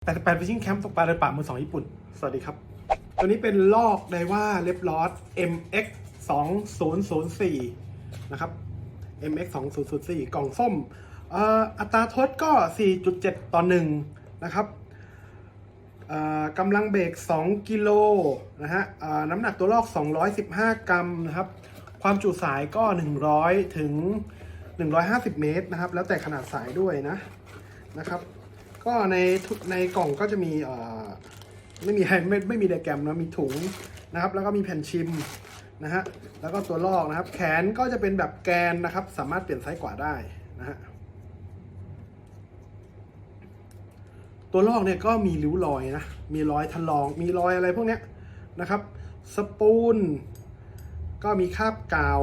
88 Fishing Camp ตกปลาในป่ามือสองญี่ปุ่น สวัสดีครับ ตัวนี้เป็นลอกไดว่าเล็บลอส MX 2004นะครับ MX 2004กล่องส้มอัตราทดก็ 4.7 ต่อ 1 นะครับกำลังเบรก2กิโลนะฮะน้ำหนักตัวลอก 215 กรัมนะครับ ความจุสายก็ 100 ถึง 150 เมตรนะครับ แล้วแต่ขนาดสายด้วยนะนะครับ ก็ในทุกในกล่องก็จะมีเอ่อไม่มีไม่ไม่มีไดแกรมนะมีถุงนะครับ แล้วก็มีแผ่นชิมนะฮะแล้วก็ตัวลอกนะครับ แขนก็จะเป็นแบบแกนนะครับ สามารถเปลี่ยนซ้ายขวาได้นะฮะตัวลอกเนี่ยก็มีริ้วรอยนะ มีรอยถลอกมีรอยอะไรพวกเนี้ยนะครับ สปูน ก็มีคราบกาว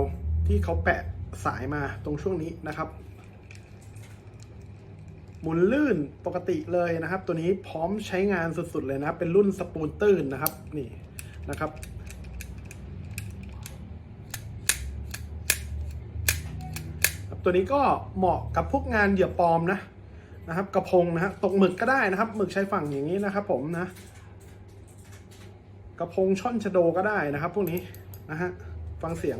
ที่เขาแปะสายมาตรงช่วงนี้นะครับ หมุนลื่นปกติเลยนะครับ ตัวนี้พร้อมใช้งานสุดๆเลยนะเป็นรุ่นสปูนตื้นนะครับนี่นะครับ ตัวนี้ก็เหมาะกับพวกงานเหยื่อปลอมนะนะครับ กระพงนะฮะตกหมึกก็ได้นะครับหมึกใช้ฝั่งอย่างนี้นะครับ ผมนะ กระพงช่อนชะโดก็ได้นะครับ พวกนี้นะฮะฟังเสียง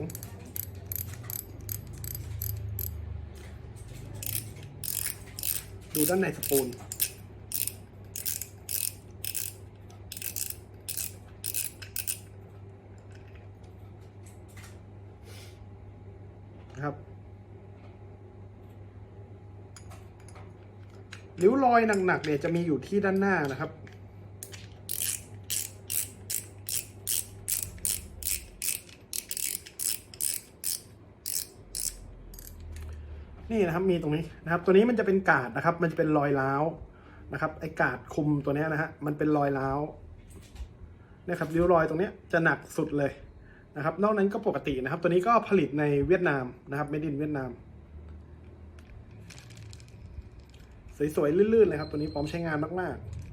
ดูด้านในสปูนนะครับริ้วรอยหนักๆเนี่ยจะมีอยู่ที่ด้านหน้านะครับ นี่นะครับมีตรงนี้นะครับ ตัวนี้มันจะเป็นกาดนะครับ มันจะเป็นรอยร้าวนะครับ ไอ้กาดคุมตัวนี้นะฮะมันเป็นรอยร้าวนะครับริ้วรอยตรงนี้จะหนักสุดเลยนะครับ นอกนั้นก็ปกตินะครับ ตัวนี้ก็ผลิตในเวียดนามนะครับเมดินเวียดนามสวยๆลื่นๆเลยครับ ตัวนี้พร้อมใช้งานมากๆ